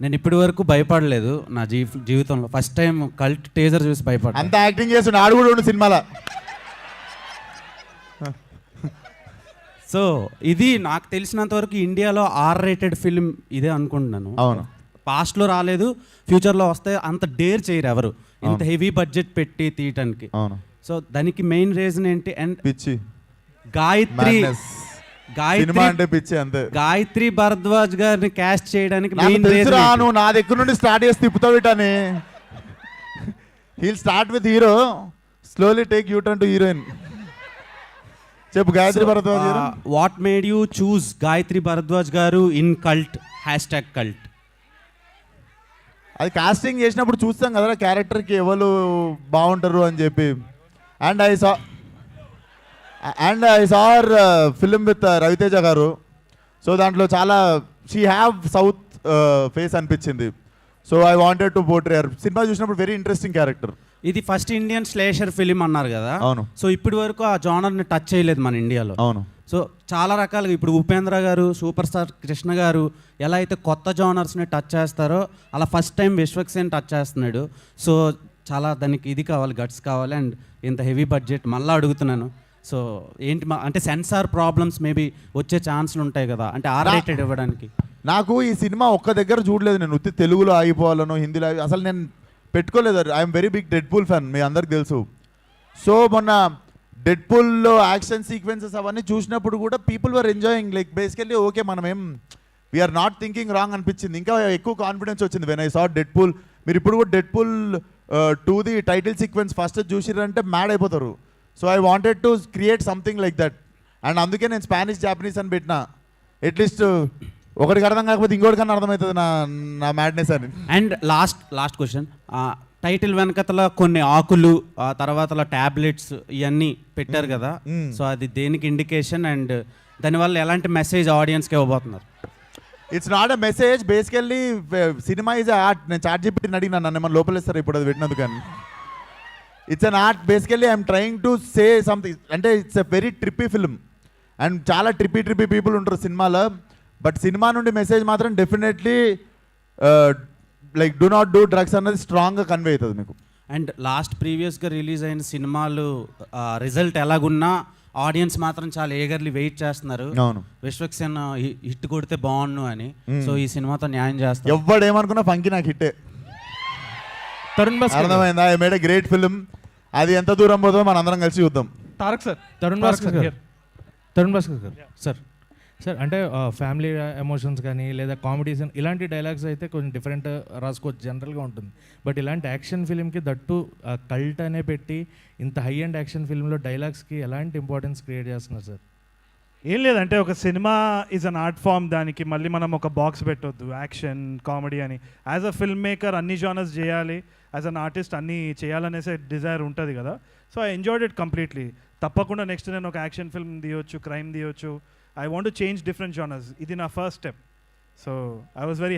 నేను ఇప్పటి వరకు భయపడలేదు నా జీ జీవితంలో. ఫస్ట్ టైం కల్ట్ టేజర్ చూసి భయపడ్డా. అంత యాక్టింగ్ చేస్తుండే ఆడు కూడా ఉండు సినిమాలో. సో ఇది నాకు తెలిసినంత వరకు ఇండియాలో ఆర్ రేటెడ్ ఫిల్మ్ ఇదే అనుకుంటున్నాను. అవును. పాస్ట్లో రాలేదు ఫ్యూచర్లో వస్తే అంత డేర్ చేయరు ఎవరు. ఇంత హెవీ బడ్జెట్ పెట్టి తీయటానికి. అవును. సో దానికి మెయిన్ రీజన్ ఏంటి? అండ్ పిచ్చి. గాయత్రి. సినిమా అంటే పిచ్చి అంతే. గాయత్రి భరద్వాజ్ గారిని క్యాస్ట్ చేయడానికి నువ్వు నా దగ్గర నుండి స్టార్ట్ చేసి తిప్పుతావు ఇటని he'll start with hero slowly take you turn to heroine చెప్పు Gayatri Bharadwaj garu. What made you choose Gayatri Bharadwaj garu in cult hashtag cult అది కాస్టింగ్ చేసినప్పుడు చూస్తాం కదా క్యారెక్టర్కి ఎవరు బాగుంటారు అని చెప్పి. And I saw and I saw film with Ravi Teja garu so దాంట్లో చాలా షీ హ్యావ్ సౌత్ ఫేస్ అనిపించింది. So I wanted to portray cinema చూసినప్పుడు వెరీ ఇంట్రెస్టింగ్ క్యారెక్టర్ ఇది ఫస్ట్ ఇండియన్ స్లేషర్ ఫిలిం అన్నారు కదా. అవును. సో ఇప్పటి వరకు ఆ జానర్ని టచ్ చేయలేదు మన ఇండియాలో అవును. సో చాలా రకాలుగా ఇప్పుడు ఉపేంద్ర గారు సూపర్ స్టార్ కృష్ణ గారు ఎలా అయితే కొత్త జానర్స్ని టచ్ చేస్తారో అలా ఫస్ట్ టైం విశ్వక్సేన్ టచ్ చేస్తున్నాడు. సో చాలా దానికి ఇది కావాలి గట్స్ కావాలి అండ్ ఇంత హెవీ బడ్జెట్ మళ్ళీ అడుగుతున్నాను. సో ఏంటి మా అంటే సెన్సార్ ప్రాబ్లమ్స్ మేబీ వచ్చే ఛాన్స్లు ఉంటాయి కదా అంటే ఆర్ రేటెడ్ ఇవ్వడానికి. నాకు ఈ సినిమా ఒక్క దగ్గర చూడలేదు నేను ఉత్తి తెలుగులో ఆగిపోవాలను హిందీలో ఆగి- అసలు నేను పెట్టుకోలేదు. I'm very big Deadpool fan మీ అందరికి తెలుసు. సో మొన్న డెడ్ పూల్లో యాక్షన్ సీక్వెన్సెస్ అవన్నీ చూసినప్పుడు కూడా people were enjoying like basically okay మనం ఏం వీఆర్ నాట్ థింకింగ్ రాంగ్ అనిపించింది. ఇంకా ఎక్కువ కాన్ఫిడెన్స్ వచ్చింది. When I saw Deadpool మీరు ఇప్పుడు కూడా Deadpool two the title sequence first చూసిరంటే mad అయిపోతారు. So I wanted to create something like that and అందుకే నేను స్పానిష్ జాపనీస్ అని పెట్టిన. అట్లీస్ట్ ఒకటికి అర్థం కాకపోతే ఇంకోటికన్నా అర్థమవుతుంది నా నా మ్యాడ్నెస్ అని. And last last question title వెనకతల కొన్ని ఆకులు ఆ తర్వాత టాబ్లెట్స్ ఇవన్నీ పెట్టారు కదా. Mm. సో అది దేనికి ఇండికేషన్ అండ్ దానివల్ల ఎలాంటి మెసేజ్ ఆడియన్స్కి ఇవ్వబోతున్నారు? It's not a message basically cinema is art నేను చార్ట్ చెప్పి అడిగినా నన్ను ఏమన్నా లోపలేస్తారు ఇప్పుడు అది పెట్టినందుకు కానీ it's an art basically I'm trying to say something అంటే it's a very trippy film and చాలా ట్రిప్పీ ట్రిప్పీ పీపుల్ ఉంటారు సినిమాలో. బట్ సినిమా నుండి మెసేజ్ మాత్రం definitely like do not do drugs అన్నది స్ట్రాంగ్గా కన్వే అవుతుంది మీకు. అండ్ లాస్ట్ ప్రీవియస్గా రిలీజ్ అయిన సినిమాలు రిజల్ట్ ఎలాగున్నా ఆడియన్స్ మాత్రం చాలా ఏగర్లీ వెయిట్ చేస్తున్నారు. అవును. విశ్వక్సేన్ హిట్ కొడితే బాగుండు అని. సో ఈ సినిమాతో న్యాయం చేస్తారు ఎవడేమనుకున్నా ఫంకి నాకు హిట్టే. తరుణ్ భాస్కర్ గారు. అర్థమైందా? ఐ మేడ్ గ్రేట్ ఫిల్మ్ అది ఎంత దూరం పోతుందో మన అందరం కలిసి చూద్దాం. తారక్ సార్. తరుణ్ భాస్కర్ సార్ గారు. తరుణ్ భాస్కర్ గారు సార్. సార్ అంటే ఫ్యామిలీ ఎమోషన్స్ కానీ లేదా కామెడీస్ ఇలాంటి డైలాగ్స్ అయితే కొంచెం డిఫరెంట్ రాసుకోవచ్చు జనరల్గా ఉంటుంది. బట్ ఇలాంటి యాక్షన్ ఫిల్మ్కి దట్టు కల్ట్ అనే పెట్టి ఇంత హై అండ్ యాక్షన్ ఫిల్మ్లో డైలాగ్స్కి ఎలాంటి ఇంపార్టెన్స్ క్రియేట్ చేస్తున్నారు సార్? ఏం లేదంటే ఒక cinema is an art form దానికి మళ్ళీ మనం ఒక బాక్స్ పెట్టొద్దు యాక్షన్ కామెడీ అని. యాజ్ అ ఫిల్మ్ మేకర్ అన్ని జానర్స్ చేయాలి. యాజ్ అన్ ఆర్టిస్ట్ అన్ని చేయాలనేసే డిజైర్ ఉంటుంది కదా. So I enjoyed it completely తప్పకుండా నెక్స్ట్ నేను ఒక యాక్షన్ ఫిల్మ్ తీయొచ్చు క్రైమ్ తీయొచ్చు. I want to change different genres ఇది నా first step so I was very